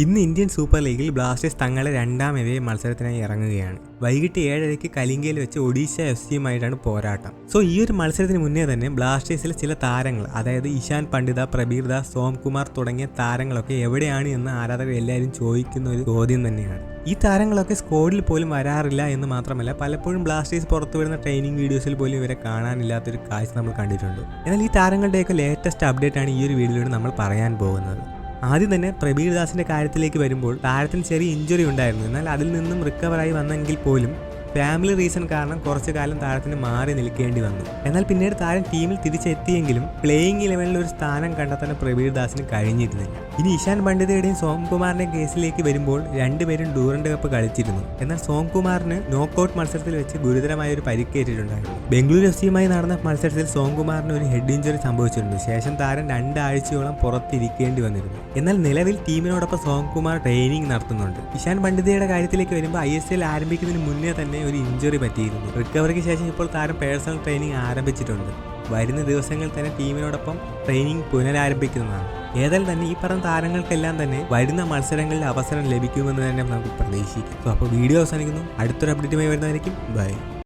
ഇന്ന് Indian super ലീഗിൽ Blasters തങ്ങളെ രണ്ടാം എവേ മത്സരത്തിനായി ഇറങ്ങുകയാണ്. വൈകിട്ട് ഏഴരയ്ക്ക് കലിംഗയിൽ വെച്ച് ഒഡീഷ എഫ് സിയുമായിട്ടാണ് പോരാട്ടം. സോ ഈ ഒരു മത്സരത്തിന് മുന്നേ തന്നെ ബ്ലാസ്റ്റേഴ്സിലെ ചില താരങ്ങൾ അതായത് ഇഷാൻ പണ്ഡിത പ്രബീർ ദാസ് സോംകുമാർ തുടങ്ങിയ താരങ്ങളൊക്കെ എവിടെയാണ് എന്ന് ആരാധകർ എല്ലാവരും ചോദിക്കുന്ന ഒരു ചോദ്യം തന്നെയാണ്. ഈ താരങ്ങളൊക്കെ സ്കോഡിൽ പോലും വരാറില്ല എന്ന് മാത്രമല്ല പലപ്പോഴും ബ്ലാസ്റ്റേഴ്സ് പുറത്തുവിടുന്ന ട്രെയിനിങ് വീഡിയോസിൽ പോലും ഇവരെ കാണാനില്ലാത്തൊരു കാഴ്ച നമ്മൾ കണ്ടിട്ടുണ്ട്. എന്നാൽ ഈ താരങ്ങളുടെയൊക്കെ ലേറ്റസ്റ്റ് അപ്ഡേറ്റ് ആണ് ഈ ഒരു വീഡിയോയിൽ നമ്മൾ പറയാൻ പോകുന്നത്. ആദ്യം തന്നെ പ്രബീർദാസിന്റെ കാര്യത്തിലേക്ക് വരുമ്പോൾ താരത്തിന് ചെറിയ ഇഞ്ചുറി ഉണ്ടായിരുന്നു. എന്നാൽ അതിൽ നിന്നും റിക്കവറായി വന്നെങ്കിൽ പോലും ഫാമിലി റീസൺ കാരണം കുറച്ചു കാലം താരത്തിന് മാറി നിൽക്കേണ്ടി വന്നു. എന്നാൽ പിന്നീട് താരം ടീമിൽ തിരിച്ചെത്തിയെങ്കിലും പ്ലേയിങ് ഇലവനിൽ ഒരു സ്ഥാനം കണ്ടെത്താൻ പ്രവീർ ദാസിന് കഴിഞ്ഞിരുന്നില്ല. ഇനി ഇഷാൻ പണ്ഡിതയുടെയും സോം കുമാറിന്റെ കേസിലേക്ക് വരുമ്പോൾ രണ്ടുപേരും ഡൂറൻഡ് കപ്പ് കളിച്ചിരുന്നു. എന്നാൽ സോം കുമാറിന് നോക്കൌട്ട് മത്സരത്തിൽ വെച്ച് ഗുരുതരമായ ഒരു പരിക്കേറ്റിട്ടുണ്ടായിരുന്നു. ബംഗളൂരു എഫ് സിയുമായി നടന്ന മത്സരത്തിൽ സോം കുമാറിന് ഒരു ഹെഡ് ഇഞ്ചുറി സംഭവിച്ചിട്ടുണ്ട് ശേഷം താരം രണ്ടാഴ്ചയോളം പുറത്തിരിക്കേണ്ടി വന്നിരുന്നു. എന്നാൽ നിലവിൽ ടീമിനോടൊപ്പം സോം കുമാർ ട്രെയിനിങ് നടത്തുന്നുണ്ട്. ഇഷാൻ പണ്ഡിതയുടെ കാര്യത്തിലേക്ക് വരുമ്പോൾ ഐ എസ് എൽ ആരംഭിക്കുന്നതിന് മുന്നേ തന്നെ ഒരു ഇഞ്ചുറി പറ്റിയിരുന്നു. റിക്കവറിക്ക് ശേഷം ഇപ്പോൾ താരം പേഴ്സണൽ ട്രെയിനിങ് ആരംഭിച്ചിട്ടുണ്ട്. വരുന്ന ദിവസങ്ങളിൽ തന്നെ ടീമിനോടൊപ്പം ട്രെയിനിങ് പുനരാരംഭിക്കുന്നതാണ്. ഏതായാലും തന്നെ ഈ പറഞ്ഞ താരങ്ങൾക്കെല്ലാം തന്നെ വരുന്ന മത്സരങ്ങളിൽ അവസരം ലഭിക്കുമെന്ന് തന്നെ നമുക്ക് പ്രതീക്ഷിക്കാം. അപ്പോൾ വീഡിയോ അവസാനിക്കുന്നു. അടുത്തൊരു അപ്ഡേറ്റുമായി വരുന്നതായിരിക്കും. ബൈ